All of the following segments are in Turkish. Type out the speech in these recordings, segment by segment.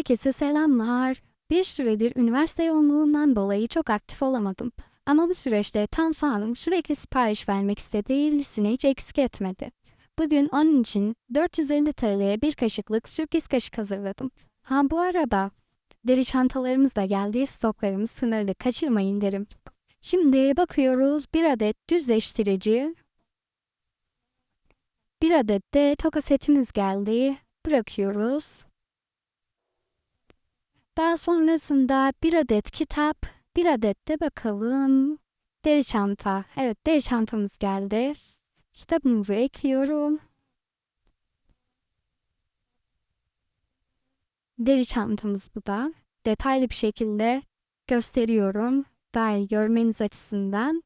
Herkese selamlar. Bir süredir üniversite yoğunluğundan dolayı çok aktif olamadım. Ama bu süreçte Tanfa Hanım sürekli sipariş vermek istediği listesini hiç eksik etmedi. Bugün onun için 450 TL'ye bir kaşıklık sürpriz kaşık hazırladım. Ha bu arada deri çantalarımız da geldi. Stoklarımız sınırlı kaçırmayın derim. Şimdi bakıyoruz bir adet düzleştirici. Bir adet de toka setimiz geldi. Bırakıyoruz. Daha sonrasında bir adet kitap, bir adet de bakalım deri çanta. Evet deri çantamız geldi. Kitabımızı ekliyorum. Deri çantamız bu da. Detaylı bir şekilde gösteriyorum. Daha iyi görmeniz açısından.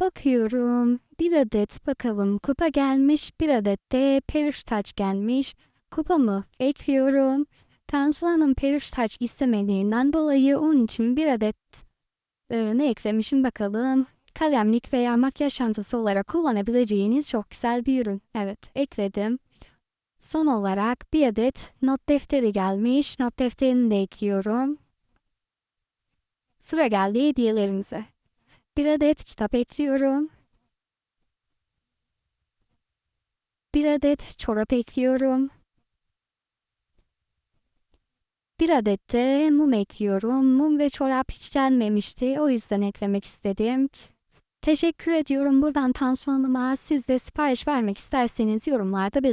Bakıyorum. Bir adet bakalım kupa gelmiş. Bir adet de peluş taç gelmiş. Kupamı ekliyorum. Tansu Hanım peluş taç istemediğinden dolayı onun için bir adet e, ne eklemişim bakalım. Kalemlik veya makyaj çantası olarak kullanabileceğiniz çok güzel bir ürün. Evet ekledim. Son olarak bir adet not defteri gelmiş. Not defterini de ekliyorum. Sıra geldi hediyelerimize. Bir adet kitap ekliyorum. Bir adet çorap ekliyorum. Bir adet de mum ekliyorum. Mum ve çorap hiç gelmemişti. O yüzden eklemek istedim. Teşekkür ediyorum buradan Tansu Hanım'a. Siz de sipariş vermek isterseniz yorumlarda belirtin.